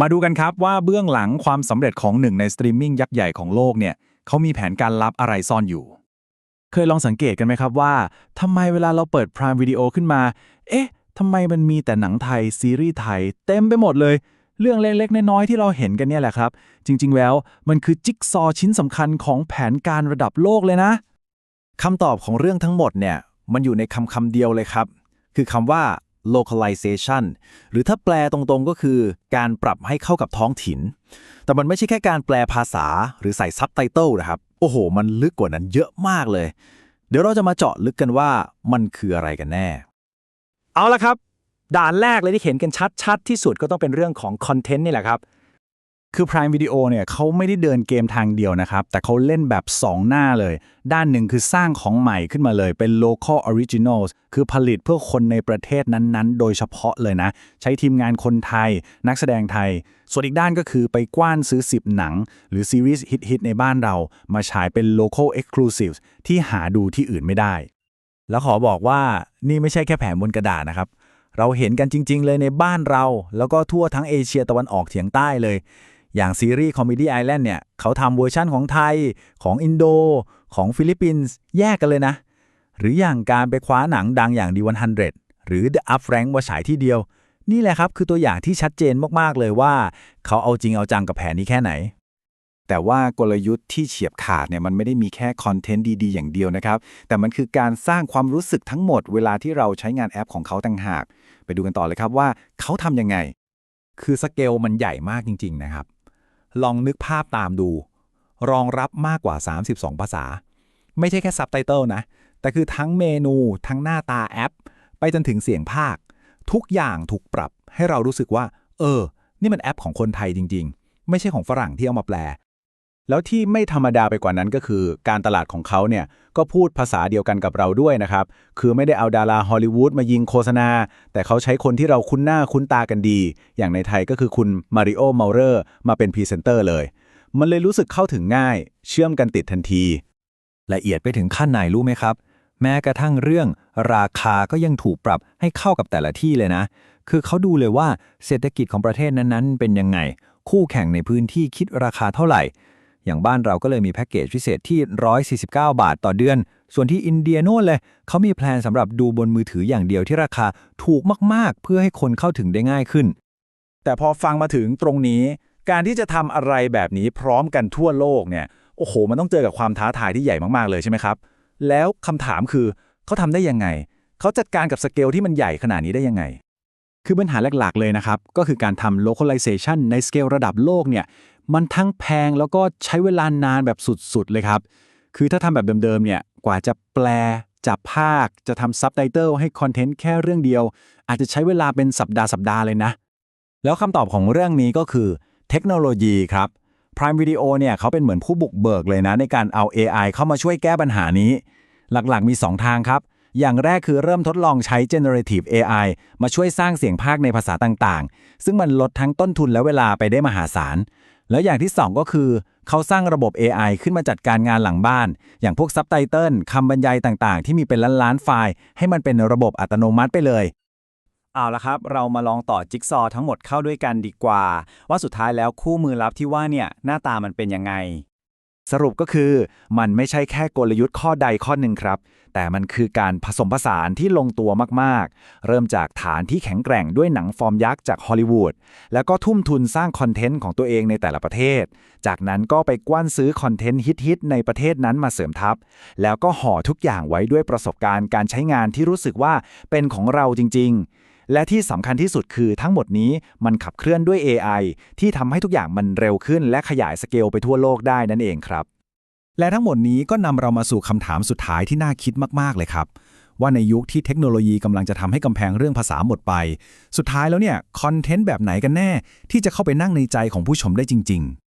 มาดูกันครับว่าเบื้องหลังความสำเร็จของหนึ่งในสตรีมมิ่งยักษ์ใหญ่ของโลกเนี่ยเขามีแผนการลับอะไรซ่อนอยู่ เคยลองสังเกตกันไหมครับว่าทำไมเวลาเราเปิด Prime Video ขึ้นมา เอ๊ะทำไมมันมีแต่หนังไทย ซีรีส์ไทย เต็มไปหมดเลย เรื่องเล็กๆ น้อยๆ ที่เราเห็นกันเนี่ยแหละครับ จริงๆ แล้วมันคือจิ๊กซอว์ชิ้นสำคัญของแผนการระดับโลกเลยนะคำตอบของเรื่องทั้งหมดเนี่ยมันอยู่ในคำคำเดียวเลยครับ คือคำว่า localization หรือถ้าแปลตรงๆก็คือ การปรับให้เข้ากับท้องถิ่น แต่มันไม่ใช่แค่การแปลภาษาหรือใส่ซับไตเติลนะครับ โอ้โห มันลึกกว่านั้นเยอะมากเลย เดี๋ยวเราจะมาเจาะลึกกันว่ามันคืออะไรกันแน่ เอาละครับ ด่านแรกเลยที่เห็นกันชัดๆ ที่สุดก็ต้องเป็นเรื่องของคอนเทนต์นี่แหละครับ คือ Prime Video เนี่ยเขาไม่ได้เดินเกมทางเดียวนะครับ แต่เขาเล่นแบบ 2 หน้าเลย ด้านหนึ่งคือสร้างของใหม่ขึ้นมาเลยเป็น local originals คือผลิตเพื่อคนในประเทศนั้นๆ โดยเฉพาะเลยนะ ใช้ทีมงานคนไทย นักแสดงไทย ส่วนอีกด้านก็คือไปกว้านซื้อ 10 หนัง หรือซีรีส์ฮิตๆในบ้านเรา มาฉายเป็น local exclusives ที่หาดูที่อื่นไม่ได้ แล้วขอบอกว่านี่ไม่ใช่แค่แผนบนกระดาษนะครับเราเห็นกันจริง ๆ เลยในบ้านเรา แล้วก็ทั่วทั้งเอเชียตะวันออกเฉียงใต้เลย อย่างซีรีส์ Comedy Island เนี่ยเขาทำเวอร์ชั่นของไทย ของอินโด ของฟิลิปปินส์แยกกันเลยนะ หรืออย่างการไปคว้าหนังดังอย่าง D100 หรือ The Up Rank มาฉายที่เดียว นี่แหละครับคือตัวอย่างที่ชัดเจนมากๆเลยว่า เขาเอาจริงเอาจังกับแผนนี้แค่ไหน แต่ว่ากลยุทธ์ที่เฉียบขาดเนี่ยมันไม่ได้มีแค่คอนเทนต์ดีๆ อย่างเดียวนะครับ แต่มันคือการสร้างความรู้สึกทั้งหมดเวลาที่เราใช้งานแอปของเขาต่างหาก ไปดูกันต่อเลยครับว่าเขาทำยังไง คือสเกลมันใหญ่มากจริง ๆ นะครับ ลองนึกภาพตามดู รองรับมากกว่า 32 ภาษา ไม่ใช่แค่ซับไตเติลนะ แต่คือทั้งเมนูทั้งหน้าตาแอป ไปจนถึงเสียงภาค ทุกอย่างถูกปรับให้เรารู้สึกว่า เออ นี่มันแอปของคนไทยจริง ๆ ไม่ใช่ของฝรั่งที่เอามาแปล แล้วที่ไม่ธรรมดาไปกว่านั้นก็คือ การตลาดของเขาเนี่ยก็พูดภาษาเดียวกันกับเราด้วยนะครับ คือไม่ได้เอาดาราฮอลลีวูดมายิงโฆษณา แต่เขาใช้คนที่เราคุ้นหน้าคุ้นตากันดี อย่างในไทยก็คือคุณมาริโอเมาเรอร์มาเป็นพรีเซนเตอร์เลย มันเลยรู้สึกเข้าถึงง่าย เชื่อมกันติดทันที ละเอียดไปถึงขั้นไหนรู้ไหมครับ แม้กระทั่งเรื่อง ราคาก็ยังถูกปรับให้เข้ากับแต่ละที่เลยนะ คือเขาดูเลยว่าเศรษฐกิจของประเทศนั้นๆ เป็นยังไง คู่แข่งในพื้นที่คิดราคาเท่าไหร่ อย่างบ้านเราก็เลยมีแพ็กเกจพิเศษที่ 149 บาทต่อเดือน ส่วนที่อินเดียโน่นเลย เขามีแพลนสำหรับดูบนมือถืออย่างเดียวที่ราคาถูกมากๆ เพื่อให้คนเข้าถึงได้ง่ายขึ้น แต่พอฟังมาถึงตรงนี้ การที่จะทำอะไรแบบนี้พร้อมกันทั่วโลกเนี่ย โอ้โห มันต้องเจอกับความท้าทายที่ใหญ่มากๆเลยใช่ไหมครับ แล้วคำถามคือเขาทำได้ยังไง เขาจัดการกับสเกลที่มันใหญ่ขนาดนี้ได้ยังไงคือปัญหาหลัก ๆ เลยนะครับ ก็คือการทำ localization ในสเกลระดับโลกเนี่ย มันทั้งแพงแล้วก็ใช้เวลานานแบบสุดๆเลยครับ คือถ้าทำแบบเดิมๆเนี่ยกว่าจะแปลจับภาคจะทำซับไตเติลให้คอนเทนต์แค่เรื่องเดียว อาจจะใช้เวลาเป็นสัปดาห์สัปดาห์เลยนะ แล้วคำตอบของเรื่องนี้ก็คือเทคโนโลยีครับ Prime Video เนี่ยเขาเป็นเหมือนผู้บุกเบิกเลยนะ ในการเอา AI เข้ามาช่วยแก้ปัญหานี้ หลักๆมี 2 ทางครับ อย่างแรกคือเริ่มทดลองใช้ generative AI มาช่วยสร้างเสียงภาคในภาษาต่างๆ ซึ่งมันลดทั้งต้นทุนและเวลาไปได้มหาศาล แล้วอย่างที่ 2 ก็คือ เขาสร้างระบบ AI ขึ้นมาจัดการงานหลังบ้าน อย่างพวกซับไตเติลคำบรรยายต่างๆ ที่มีเป็นล้านๆไฟล์ ให้มันเป็นระบบอัตโนมัติไปเลยเอาละครับ เรามาลองต่อจิ๊กซอว์ทั้งหมดเข้าด้วยกันดีกว่า ว่าสุดท้ายแล้วคู่มือลับที่ว่าเนี่ยหน้าตามันเป็นยังไง สรุปก็คือมันไม่ใช่แค่กลยุทธ์ข้อใดข้อหนึ่งครับ แต่มันคือการผสมผสานที่ลงตัวมากๆ เริ่มจากฐานที่แข็งแกร่งด้วยหนังฟอร์มยักษ์จากฮอลลีวูดแล้วก็ทุ่มทุนสร้างคอนเทนต์ของตัวเองในแต่ละประเทศ จากนั้นก็ไปกว้านซื้อคอนเทนต์ฮิตๆในประเทศนั้นมาเสริมทัพ แล้วก็ห่อทุกอย่างไว้ด้วยประสบการณ์การใช้งานที่รู้สึกว่าเป็นของเราจริง ๆ และที่สำคัญที่สุดคือทั้งหมดนี้มันขับเคลื่อนด้วย AI ที่ทำให้ทุกอย่างมันเร็วขึ้น และขยายสเกลไปทั่วโลกได้นั่นเองครับ และทั้งหมดนี้ก็นำเรามาสู่คำถามสุดท้ายที่น่าคิดมากๆเลยครับ ว่าในยุคที่เทคโนโลยีกำลังจะทำให้กำแพงเรื่องภาษาหมดไป สุดท้ายแล้วเนี่ยคอนเทนต์แบบไหนกันแน่ ที่จะเข้าไปนั่งในใจของผู้ชมได้จริง ๆ